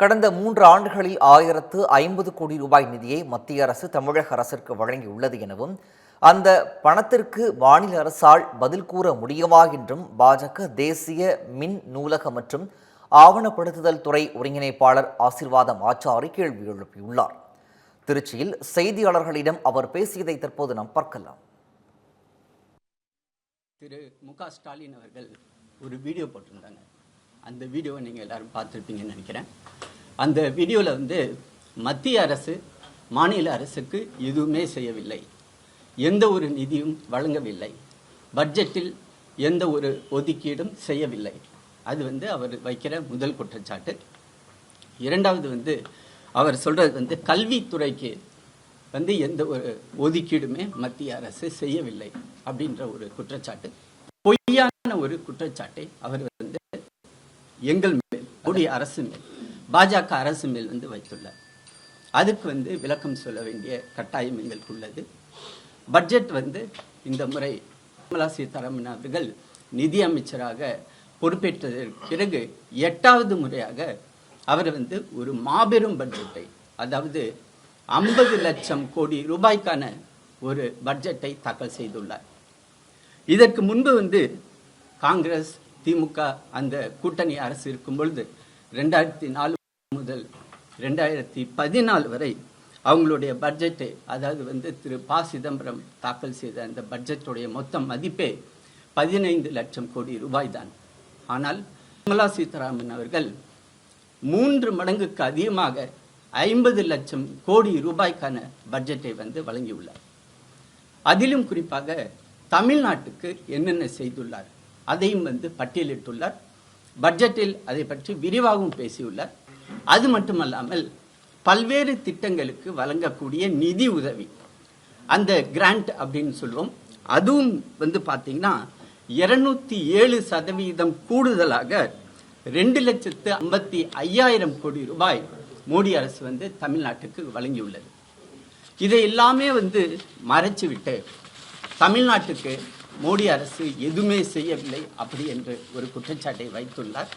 கடந்த மூன்று ஆண்டுகளில் ஆயிரத்து ஐம்பது கோடி ரூபாய் நிதியை மத்திய அரசு தமிழக அரசிற்கு வழங்கியுள்ளது எனவும் அந்த பணத்திற்கு மாநில அரசால் பதில் கூற முடியுமா என்றும் பாஜக தேசிய மின் நூலக மற்றும் ஆவணப்படுத்துதல் துறை ஒருங்கிணைப்பாளர் ஆசிர்வாதம் ஆச்சாரி கேள்வி எழுப்பியுள்ளார். திருச்சியில் செய்தியாளர்களிடம் அவர் பேசியதை தற்போது நாம் பார்க்கலாம். திரு மு க ஸ்டாலின் அவர்கள் ஒரு வீடியோ போட்டிருந்தாங்க. அந்த வீடியோவை நீங்கள் எல்லாரும் பார்த்துருப்பீங்கன்னு நினைக்கிறேன். அந்த வீடியோவில் வந்து மத்திய அரசு மாநில அரசுக்கு எதுவுமே செய்யவில்லை. எந்த ஒரு நிதியும் வழங்கவில்லை. பட்ஜெட்டில் எந்த ஒரு ஒதுக்கீடும் செய்யவில்லை. அது வந்து அவர் வைக்கிற முதல் குற்றச்சாட்டு. இரண்டாவது வந்து அவர் சொல்கிறது வந்து கல்வித்துறைக்கு வந்து எந்த ஒரு ஒதுக்கீடுமே மத்திய அரசு செய்யவில்லை அப்படின்ற ஒரு குற்றச்சாட்டு. பொய்யான ஒரு குற்றச்சாட்டை அவர் வந்து எங்கள் மேல் கூடிய அரசு மேல் பாஜக அரசு மேல் வந்து வைத்துள்ளார். அதுக்கு வந்து விளக்கம் சொல்ல வேண்டிய கட்டாயம் எங்களுக்கு உள்ளது. பட்ஜெட் வந்து இந்த முறை நிர்மலா சீதாராமன் அவர்கள் நிதி அமைச்சராக பொறுப்பேற்றதற்கு பிறகு எட்டாவது முறையாக அவர் வந்து ஒரு மாபெரும் பட்ஜெட்டை அதாவது ஐம்பது லட்சம் கோடி ரூபாய்க்கான ஒரு பட்ஜெட்டை தாக்கல் செய்துள்ளார். இதற்கு முன்பு வந்து காங்கிரஸ் திமுக அந்த கூட்டணி அரசு இருக்கும் பொழுது ரெண்டாயிரத்தி நாலு முதல் ரெண்டாயிரத்தி பதினாலு வரை அவங்களுடைய பட்ஜெட்டு அதாவது வந்து திரு ப சிதம்பரம் தாக்கல் செய்த அந்த பட்ஜெட்டுடைய மொத்த மதிப்பே பதினைந்து லட்சம் கோடி ரூபாய் தான் ஆனால் நிர்மலா சீதாராமன் அவர்கள் மூன்று மடங்குக்கு அதிகமாக ஐம்பது லட்சம் கோடி ரூபாய்க்கான பட்ஜெட்டை வந்து வழங்கியுள்ளார். அதிலும் குறிப்பாக தமிழ்நாட்டுக்கு என்னென்ன செய்துள்ளார் அதையும் வந்து பட்டியலிட்டுள்ளார். பட்ஜெட்டில் அதை பற்றி விரிவாகவும் பேசியுள்ளார். அது மட்டுமல்லாமல் பல்வேறு திட்டங்களுக்கு வழங்கக்கூடிய நிதி உதவி. அந்த கிராண்ட் அப்படின்னு சொல்லுவோம். அதுவும் வந்து பார்த்தீங்கன்னா இருநூத்தி ஏழு சதவீதம் கூடுதலாக ரெண்டு லட்சத்து ஐம்பத்தி ஐயாயிரம் கோடி ரூபாய் மோடி அரசு வந்து தமிழ்நாட்டுக்கு வழங்கியுள்ளது. இதை எல்லாமே வந்து மறைச்சு விட்டு தமிழ்நாட்டுக்கு மோடி அரசு எதுவுமே செய்யவில்லை அப்படி என்று ஒரு குற்றச்சாட்டை வைத்துள்ளார்.